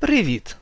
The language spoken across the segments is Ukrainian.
Привіт!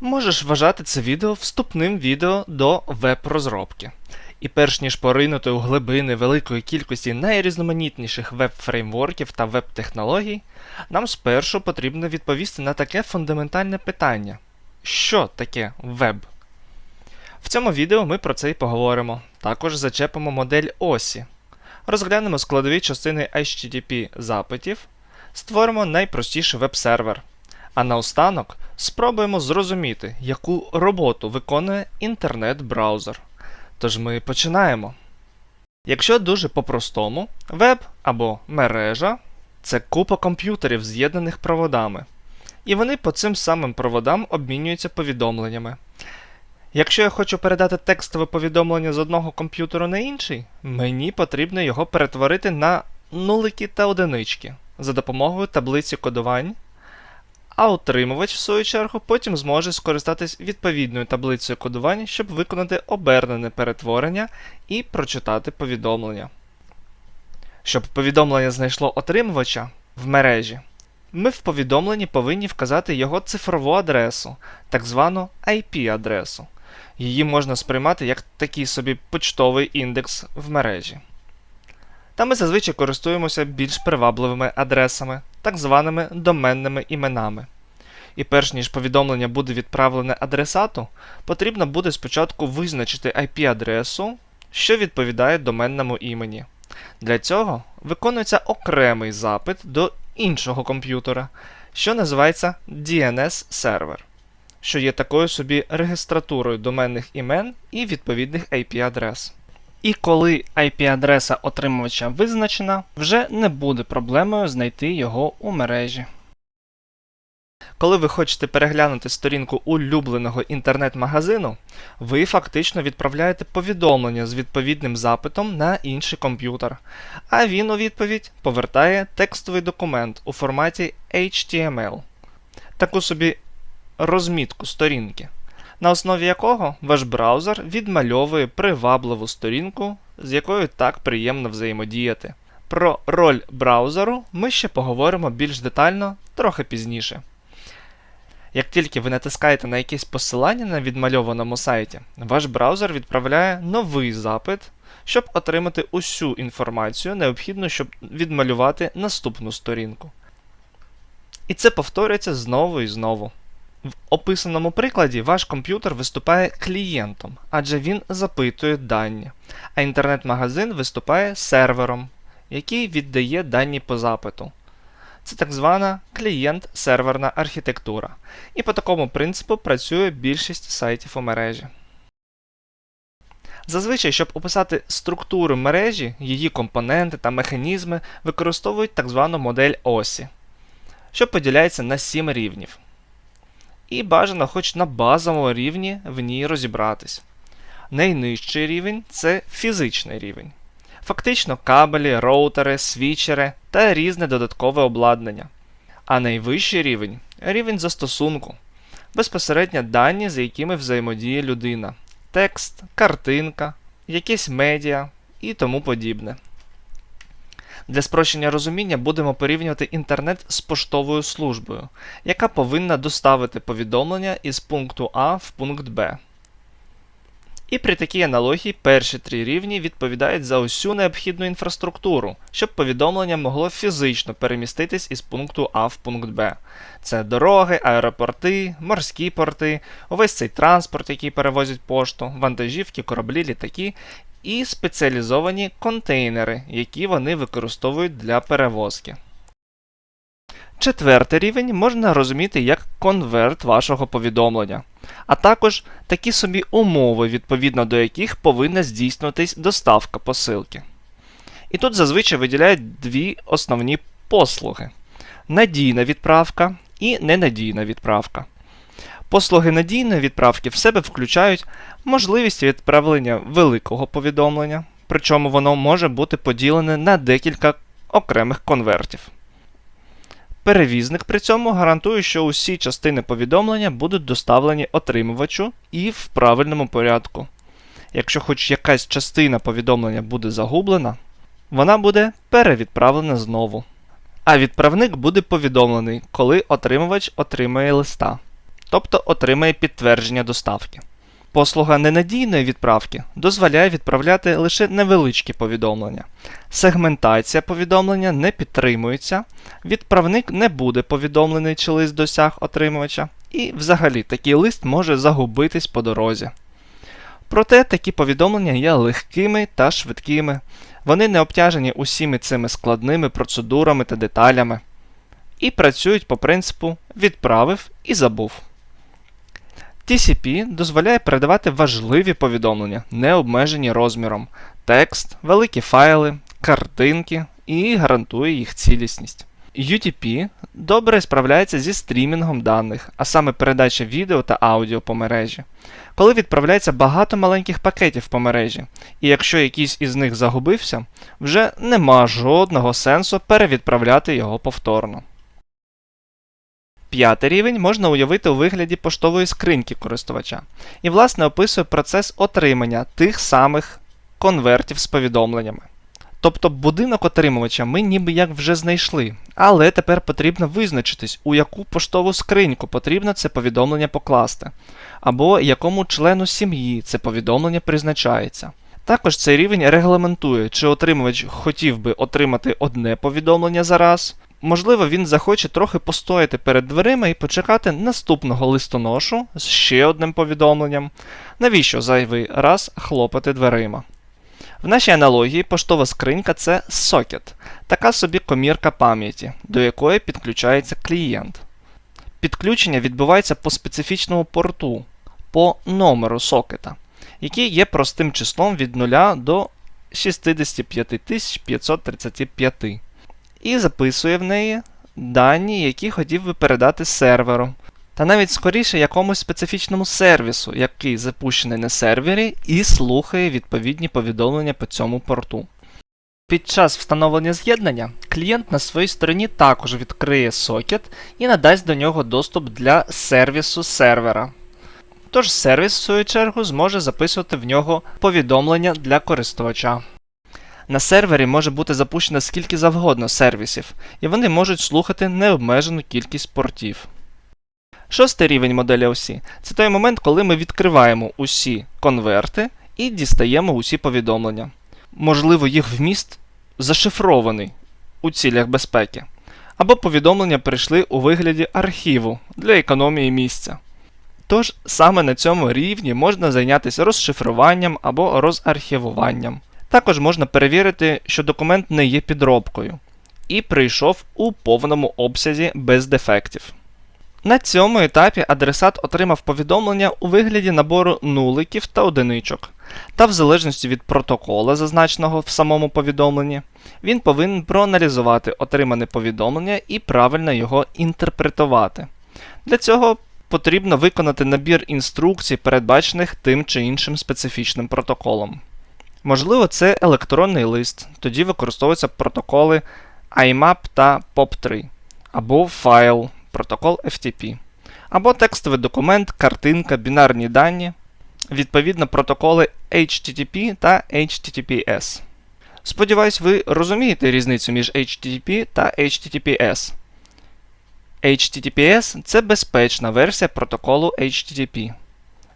Можеш вважати це відео вступним відео до веб-розробки. І перш ніж поринути у глибини великої кількості найрізноманітніших веб-фреймворків та веб-технологій, нам спершу потрібно відповісти на таке фундаментальне питання: що таке веб? В цьому відео ми про це і поговоримо. Також зачепимо модель осі, розглянемо складові частини HTTP запитів, створимо найпростіший веб-сервер. А наостанок спробуємо зрозуміти, яку роботу виконує інтернет-браузер. Тож ми починаємо. Якщо дуже по-простому, веб або мережа це купа комп'ютерів, з'єднаних проводами. І вони по цим самим проводам обмінюються повідомленнями. Якщо я хочу передати текстове повідомлення з одного комп'ютеру на інший, мені потрібно його перетворити на нулики та одинички за допомогою таблиці кодувань а отримувач, в свою чергу, потім зможе скористатись відповідною таблицею кодувань, щоб виконати обернене перетворення і прочитати повідомлення. Щоб повідомлення знайшло отримувача в мережі, ми в повідомленні повинні вказати його цифрову адресу, так звану IP-адресу. Її можна сприймати як такий собі почтовий індекс в мережі. Та ми зазвичай користуємося більш привабливими адресами, так званими доменними іменами. І перш ніж повідомлення буде відправлене адресату, потрібно буде спочатку визначити IP-адресу, що відповідає доменному імені. Для цього виконується окремий запит до іншого комп'ютера, що називається DNS-сервер, що є такою собі регістратурою доменних імен і відповідних IP-адрес. І коли IP-адреса отримувача визначена, вже не буде проблемою знайти його у мережі. Коли ви хочете переглянути сторінку улюбленого інтернет-магазину, ви фактично відправляєте повідомлення з відповідним запитом на інший комп'ютер, а він у відповідь повертає текстовий документ у форматі HTML, таку собі розмітку сторінки, на основі якого ваш браузер відмальовує привабливу сторінку, з якою так приємно взаємодіяти. Про роль браузеру ми ще поговоримо більш детально трохи пізніше. Як тільки ви натискаєте на якесь посилання на відмальованому сайті, ваш браузер відправляє новий запит, щоб отримати усю інформацію, необхідну, щоб відмалювати наступну сторінку. І це повторюється знову і знову. В описаному прикладі ваш комп'ютер виступає клієнтом, адже він запитує дані, а інтернет-магазин виступає сервером, який віддає дані по запиту. Це так звана клієнт-серверна архітектура. І по такому принципу працює більшість сайтів у мережі. Зазвичай, щоб описати структуру мережі, її компоненти та механізми використовують так звану модель осі, що поділяється на 7 рівнів. І бажано хоч на базовому рівні в ній розібратись. Найнижчий рівень це фізичний рівень. Фактично кабелі, роутери, свічери та різне додаткове обладнання. А найвищий рівень рівень застосунку, безпосередньо дані, за якими взаємодіє людина, текст, картинка, якісь медіа і тому подібне. Для спрощення розуміння будемо порівнювати інтернет з поштовою службою, яка повинна доставити повідомлення із пункту А в пункт Б. І при такій аналогії перші три рівні відповідають за усю необхідну інфраструктуру, щоб повідомлення могло фізично переміститись із пункту А в пункт Б. Це дороги, аеропорти, морські порти, увесь цей транспорт, який перевозять пошту, вантажівки, кораблі, літаки, і спеціалізовані контейнери, які вони використовують для перевозки. Четвертий рівень можна розуміти як конверт вашого повідомлення, а також такі собі умови, відповідно до яких повинна здійснюватись доставка посилки. І тут зазвичай виділяють дві основні послуги: надійна відправка і ненадійна відправка. Послуги надійної відправки в себе включають можливість відправлення великого повідомлення, причому воно може бути поділене на декілька окремих конвертів. Перевізник при цьому гарантує, що усі частини повідомлення будуть доставлені отримувачу і в правильному порядку. Якщо хоч якась частина повідомлення буде загублена, вона буде перевідправлена знову. А відправник буде повідомлений, коли отримувач отримає листа. Тобто отримає підтвердження доставки. Послуга ненадійної відправки дозволяє відправляти лише невеличкі повідомлення. Сегментація повідомлення не підтримується, відправник не буде повідомлений, чи лист досяг отримувача, і взагалі такий лист може загубитись по дорозі. Проте такі повідомлення є легкими та швидкими. Вони не обтяжені усіми цими складними процедурами та деталями і працюють по принципу відправив і забув. TCP дозволяє передавати важливі повідомлення, не обмежені розміром, текст, великі файли, картинки і гарантує їх цілісність. UTP добре справляється зі стрімінгом даних, а саме передача відео та аудіо по мережі. Коли відправляється багато маленьких пакетів по мережі, і якщо якийсь із них загубився, вже нема жодного сенсу перевідправляти його повторно. П'ятий рівень можна уявити у вигляді поштової скриньки користувача, і, власне, описує процес отримання тих самих конвертів з повідомленнями. Тобто будинок отримувача ми ніби як вже знайшли, але тепер потрібно визначитись, у яку поштову скриньку потрібно це повідомлення покласти, або якому члену сім'ї це повідомлення призначається. Також цей рівень регламентує, чи отримувач хотів би отримати одне повідомлення за раз, можливо, він захоче трохи постояти перед дверима і почекати наступного листоношу з ще одним повідомленням, навіщо зайвий раз хлопати дверима. В нашій аналогії поштова скринька це сокет, така собі комірка пам'яті, до якої підключається клієнт. Підключення відбувається по специфічному порту, по номеру сокета, який є простим числом від 0 до 65535 і записує в неї дані, які хотів би передати серверу. Та навіть скоріше якомусь специфічному сервісу, який запущений на сервері і слухає відповідні повідомлення по цьому порту. Під час встановлення з'єднання клієнт на своїй стороні також відкриє сокет і надасть до нього доступ для сервісу сервера. Тож сервіс, в свою чергу, зможе записувати в нього повідомлення для користувача. На сервері може бути запущено скільки завгодно сервісів, і вони можуть слухати необмежену кількість портів. Шостий рівень моделі осі це той момент, коли ми відкриваємо усі конверти і дістаємо усі повідомлення. Можливо, їх вміст зашифрований у цілях безпеки, або повідомлення прийшли у вигляді архіву для економії місця. Тож саме на цьому рівні можна зайнятися розшифруванням або розархівуванням. Також можна перевірити, що документ не є підробкою і прийшов у повному обсязі без дефектів. На цьому етапі адресат отримав повідомлення у вигляді набору нуликів та одиничок, та в залежності від протокола, зазначеного в самому повідомленні, він повинен проаналізувати отримане повідомлення і правильно його інтерпретувати. Для цього потрібно виконати набір інструкцій, передбачених тим чи іншим специфічним протоколом. Можливо, це електронний лист, тоді використовуються протоколи IMAP та POP3, або файл протокол FTP, або текстовий документ, картинка, бінарні дані, відповідно протоколи HTTP та HTTPS. Сподіваюсь, ви розумієте різницю між HTTP та HTTPS. HTTPS це безпечна версія протоколу HTTP,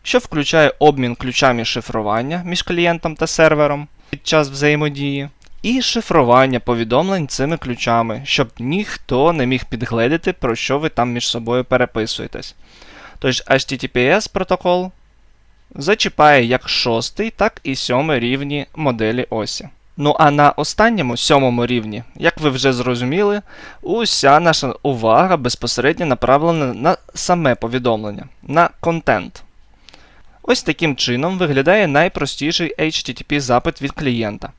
що включає обмін ключами шифрування між клієнтом та сервером під час взаємодії і шифрування повідомлень цими ключами, щоб ніхто не міг підгледіти, про що ви там між собою переписуєтесь. Тож HTTPS протокол зачіпає як шостий, так і сьомий рівні моделі осі. Ну а на останньому сьомому рівні, як ви вже зрозуміли, уся наша увага безпосередньо направлена на саме повідомлення, на контент. Ось таким чином виглядає найпростіший HTTP запит від клієнта.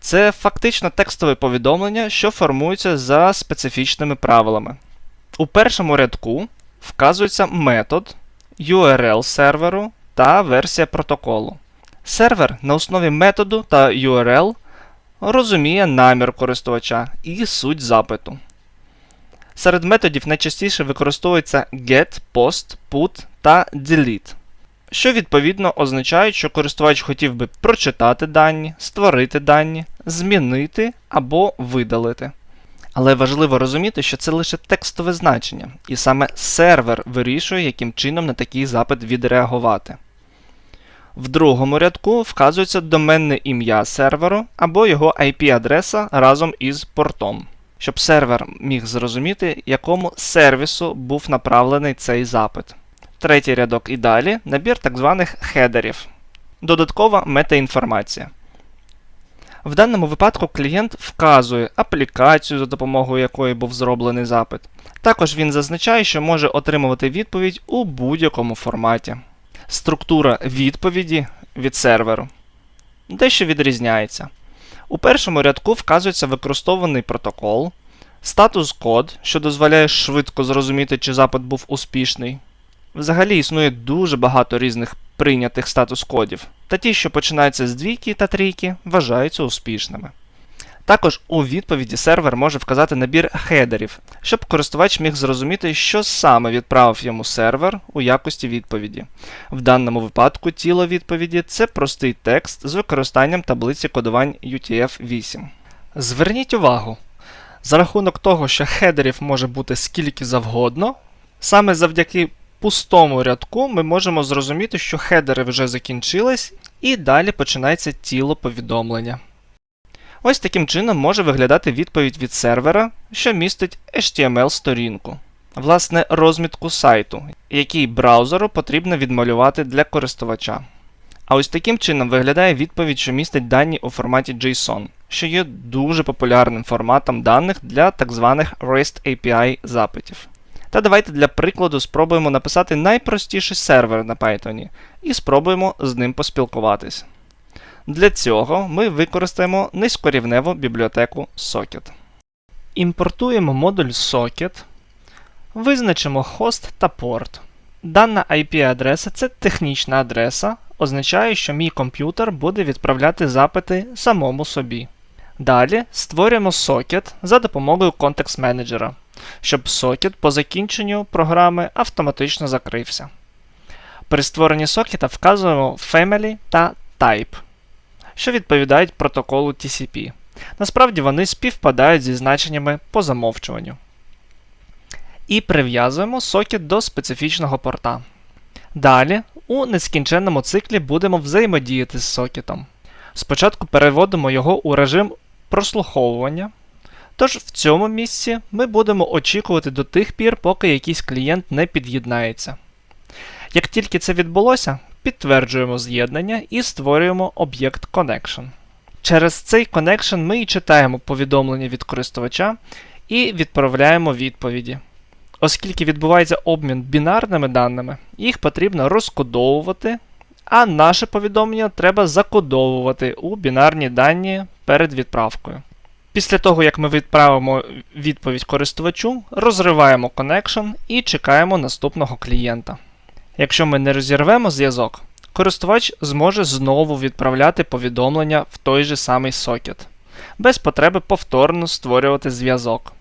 Це фактично текстове повідомлення, що формується за специфічними правилами. У першому рядку вказується метод, URL серверу та версія протоколу. Сервер на основі методу та URL розуміє намір користувача і суть запиту. Серед методів найчастіше використовується get, post, put та delete що відповідно означають, що користувач хотів би прочитати дані, створити дані, змінити або видалити. Але важливо розуміти, що це лише текстове значення, і саме сервер вирішує, яким чином на такий запит відреагувати. В другому рядку вказується доменне ім'я серверу або його IP-адреса разом із портом, щоб сервер міг зрозуміти, якому сервісу був направлений цей запит. Третій рядок і далі набір так званих хедерів. Додаткова метаінформація. В даному випадку клієнт вказує аплікацію, за допомогою якої був зроблений запит. Також він зазначає, що може отримувати відповідь у будь-якому форматі. Структура відповіді від серверу дещо відрізняється. У першому рядку вказується використований протокол, статус код, що дозволяє швидко зрозуміти, чи запит був успішний. Взагалі існує дуже багато різних прийнятих статус кодів, та ті, що починаються з двійки та трійки, вважаються успішними. Також у відповіді сервер може вказати набір хедерів, щоб користувач міг зрозуміти, що саме відправив йому сервер у якості відповіді. В даному випадку тіло відповіді це простий текст з використанням таблиці кодувань UTF-8. Зверніть увагу, за рахунок того, що хедерів може бути скільки завгодно, саме завдяки пустому рядку ми можемо зрозуміти, що хедери вже закінчились, і далі починається тіло повідомлення. Ось таким чином може виглядати відповідь від сервера, що містить HTML-сторінку, власне, розмітку сайту, який браузеру потрібно відмалювати для користувача. А ось таким чином виглядає відповідь, що містить дані у форматі JSON, що є дуже популярним форматом даних для так званих REST API запитів. Та давайте для прикладу спробуємо написати найпростіший сервер на Python і спробуємо з ним поспілкуватись. Для цього ми використаємо низькорівневу бібліотеку Socket. Імпортуємо модуль Socket, визначимо хост та порт. Дана IP-адреса це технічна адреса, означає, що мій комп'ютер буде відправляти запити самому собі. Далі створюємо Socket за допомогою контекст менеджера, щоб Socket по закінченню програми автоматично закрився. При створенні сокета вказуємо Family та Type що відповідають протоколу TCP. Насправді вони співпадають зі значеннями по замовчуванню. І прив'язуємо сокет до специфічного порта. Далі у нескінченному циклі будемо взаємодіяти з сокетом. Спочатку переводимо його у режим прослуховування. Тож в цьому місці ми будемо очікувати до тих пір, поки якийсь клієнт не під'єднається. Як тільки це відбулося, підтверджуємо з'єднання і створюємо об'єкт Connection. Через цей connection ми і читаємо повідомлення від користувача і відправляємо відповіді. Оскільки відбувається обмін бінарними даними, їх потрібно розкодовувати, а наше повідомлення треба закодовувати у бінарні дані перед відправкою. Після того, як ми відправимо відповідь користувачу, розриваємо connection і чекаємо наступного клієнта. Якщо ми не розірвемо зв'язок, користувач зможе знову відправляти повідомлення в той же самий сокет, без потреби повторно створювати зв'язок,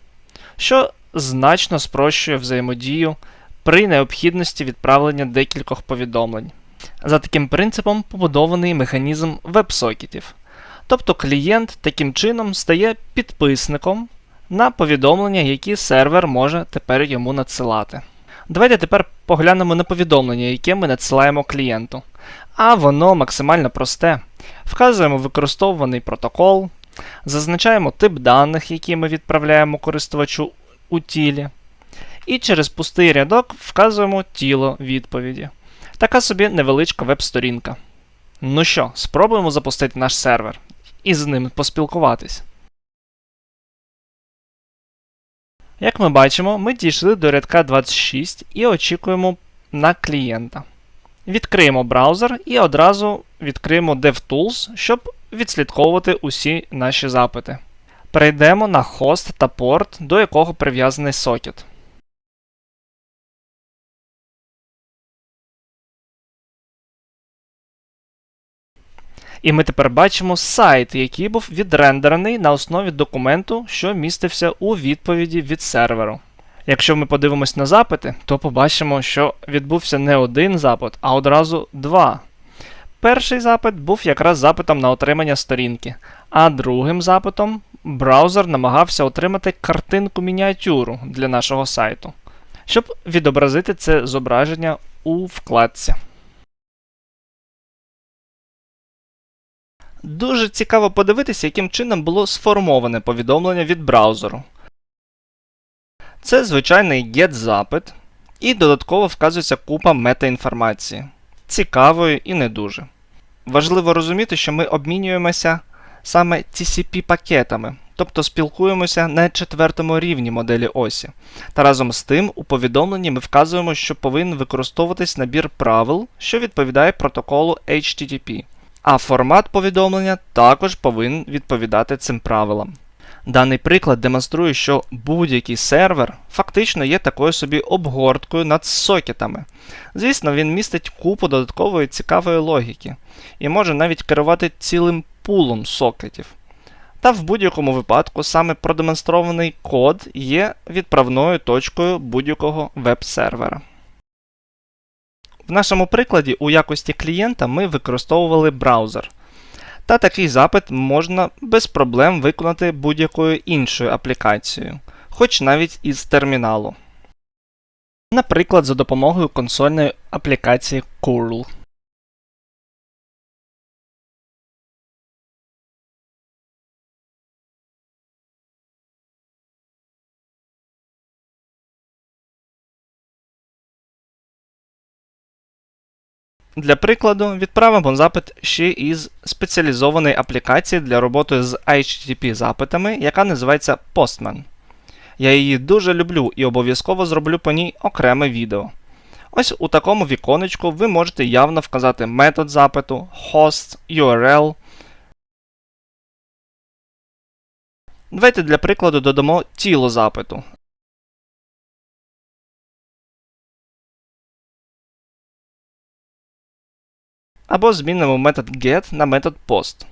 що значно спрощує взаємодію при необхідності відправлення декількох повідомлень. За таким принципом побудований механізм веб-сокетів. Тобто клієнт таким чином стає підписником на повідомлення, які сервер може тепер йому надсилати. Давайте тепер поглянемо на повідомлення, яке ми надсилаємо клієнту. А воно максимально просте. Вказуємо використовуваний протокол, зазначаємо тип даних, які ми відправляємо користувачу у тілі. І через пустий рядок вказуємо тіло відповіді. Така собі невеличка веб-сторінка. Ну що, спробуємо запустити наш сервер і з ним поспілкуватись. Як ми бачимо, ми дійшли до рядка 26 і очікуємо на клієнта. Відкриємо браузер і одразу відкриємо DevTools, щоб відслідковувати усі наші запити. Перейдемо на хост та порт, до якого прив'язаний сокет. І ми тепер бачимо сайт, який був відрендерений на основі документу, що містився у відповіді від серверу. Якщо ми подивимось на запити, то побачимо, що відбувся не один запит, а одразу два. Перший запит був якраз запитом на отримання сторінки, а другим запитом браузер намагався отримати картинку мініатюру для нашого сайту, щоб відобразити це зображення у вкладці. Дуже цікаво подивитися, яким чином було сформоване повідомлення від браузеру. Це звичайний GET-запит, і додатково вказується купа метаінформації, цікавої і не дуже. Важливо розуміти, що ми обмінюємося саме TCP-пакетами, тобто спілкуємося на четвертому рівні моделі осі. Та разом з тим у повідомленні ми вказуємо, що повинен використовуватись набір правил, що відповідає протоколу HTTP. А формат повідомлення також повинен відповідати цим правилам. Даний приклад демонструє, що будь-який сервер фактично є такою собі обгорткою над сокетами. Звісно, він містить купу додаткової цікавої логіки і може навіть керувати цілим пулом сокетів. Та в будь-якому випадку саме продемонстрований код є відправною точкою будь-якого веб-сервера. В нашому прикладі у якості клієнта ми використовували браузер. Та такий запит можна без проблем виконати будь-якою іншою аплікацією, хоч навіть із терміналу. Наприклад, за допомогою консольної аплікації curl. Для прикладу, відправимо запит ще із спеціалізованої аплікації для роботи з HTTP запитами, яка називається Postman. Я її дуже люблю і обов'язково зроблю по ній окреме відео. Ось у такому віконечку ви можете явно вказати метод запиту, host, URL. Давайте для прикладу додамо тіло запиту. Або змінимо метод get на метод post.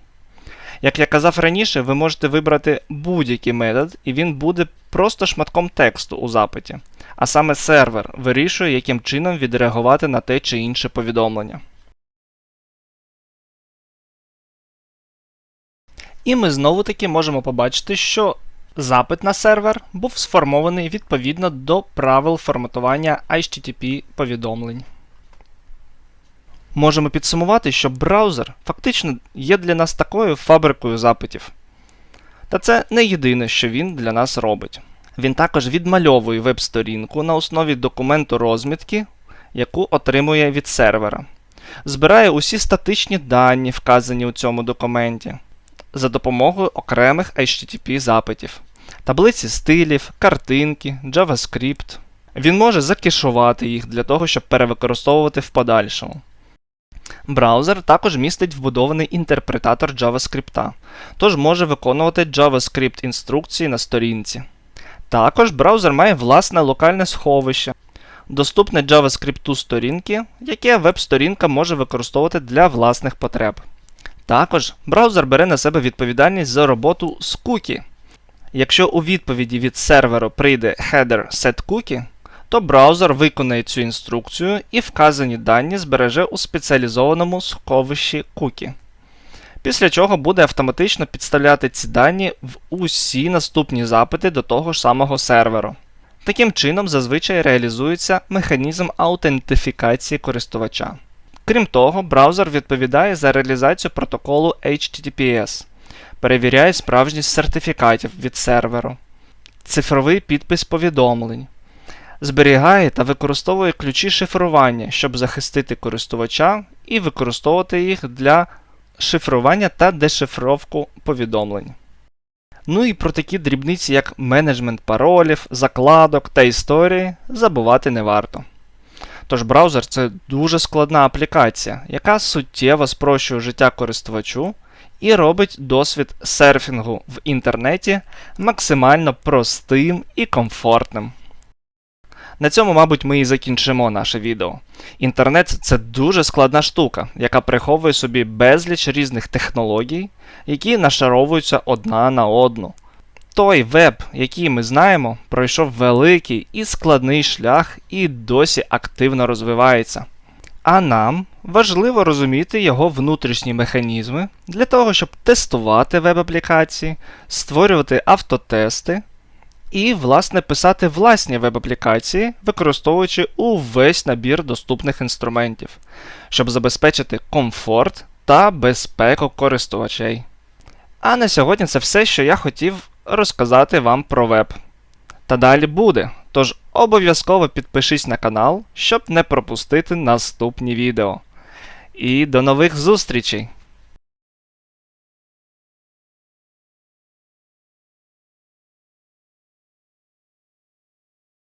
Як я казав раніше, ви можете вибрати будь-який метод, і він буде просто шматком тексту у запиті. А саме сервер вирішує, яким чином відреагувати на те чи інше повідомлення. І ми знову таки можемо побачити, що запит на сервер був сформований відповідно до правил форматування HTTP повідомлень. Можемо підсумувати, що браузер фактично є для нас такою фабрикою запитів. Та це не єдине, що він для нас робить. Він також відмальовує веб-сторінку на основі документу розмітки, яку отримує від сервера, збирає усі статичні дані, вказані у цьому документі, за допомогою окремих HTTP запитів, таблиці стилів, картинки, JavaScript. Він може закешувати їх для того, щоб перевикористовувати в подальшому. Браузер також містить вбудований інтерпретатор JavaScript, тож може виконувати JavaScript інструкції на сторінці. Також браузер має власне локальне сховище, доступне JavaScript сторінки, яке веб-сторінка може використовувати для власних потреб. Також браузер бере на себе відповідальність за роботу з кукі. Якщо у відповіді від серверу прийде header setCookie, то браузер виконає цю інструкцію і вказані дані збереже у спеціалізованому сховищі кукі. Після чого буде автоматично підставляти ці дані в усі наступні запити до того ж самого серверу. Таким чином, зазвичай реалізується механізм аутентифікації користувача. Крім того, браузер відповідає за реалізацію протоколу HTTPS, перевіряє справжність сертифікатів від серверу, цифровий підпис повідомлень зберігає та використовує ключі шифрування, щоб захистити користувача і використовувати їх для шифрування та дешифровку повідомлень. Ну і про такі дрібниці, як менеджмент паролів, закладок та історії, забувати не варто. Тож браузер це дуже складна аплікація, яка суттєво спрощує життя користувачу і робить досвід серфінгу в інтернеті максимально простим і комфортним. На цьому, мабуть, ми і закінчимо наше відео. Інтернет це дуже складна штука, яка приховує собі безліч різних технологій, які нашаровуються одна на одну. Той веб, який ми знаємо, пройшов великий і складний шлях і досі активно розвивається. А нам важливо розуміти його внутрішні механізми для того, щоб тестувати веб-аплікації, створювати автотести і, власне, писати власні веб-аплікації, використовуючи увесь набір доступних інструментів, щоб забезпечити комфорт та безпеку користувачей. А на сьогодні це все, що я хотів розказати вам про веб. Та далі буде. Тож обов'язково підпишись на канал, щоб не пропустити наступні відео. І до нових зустрічей!